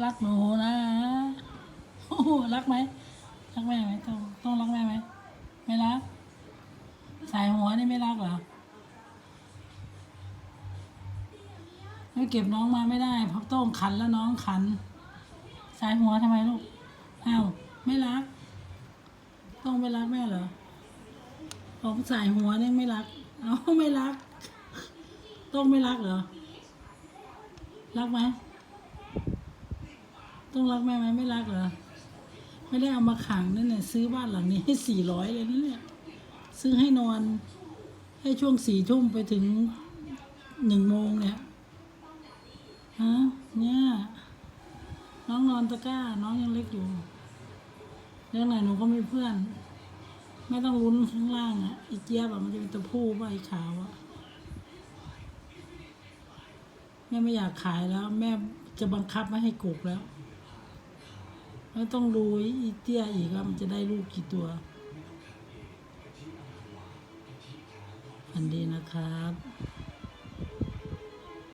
รักหนูนะโอ้รักไหมรักแม่ไหมต้องต้องรักแม่ไหมไม่รักสายหัวนี่ไม่รักเหรอไม่เก็บน้องมาไม่ได้พราะต้องขันแล้วน้องขัน สายหัวทำไมลูกอ้าวไม่รัก ต้องไม่รักแม่เหรอผมสายหัวนี่ไม่รักเอาไม่รัก ต้องไม่รักเหรอ รักไหม ต้องรักแม่ไหมไม่รักเหรอ ไม่ได้เอามาขังนั่นเนี่ยซื้อบ้านหลังนี้ให้สี่ร้อยเลยนะเนี่ยซื้อให้นอนให้ช่วงสี่ทุ่มไปถึงหนึ่งโมงเนี่ยฮะเนี่ยน้องนอนตะก้า น้องยังเล็กอยู่เรื่องไหนหนูก็มีเพื่อน ไม่ต้องลุ้นข้างล่างอะอีเจี๊ยบอะมันจะเป็นตัวผู้ป่ะไอ้ขาวอะแม่ไม่อยากขายแล้ว แม่จะบังคับไม่ให้กกแล้ว แล้วต้องดูอีเตี้ยอีกว่ามันจะได้ลูกกี่ตัว อันดีนะครับ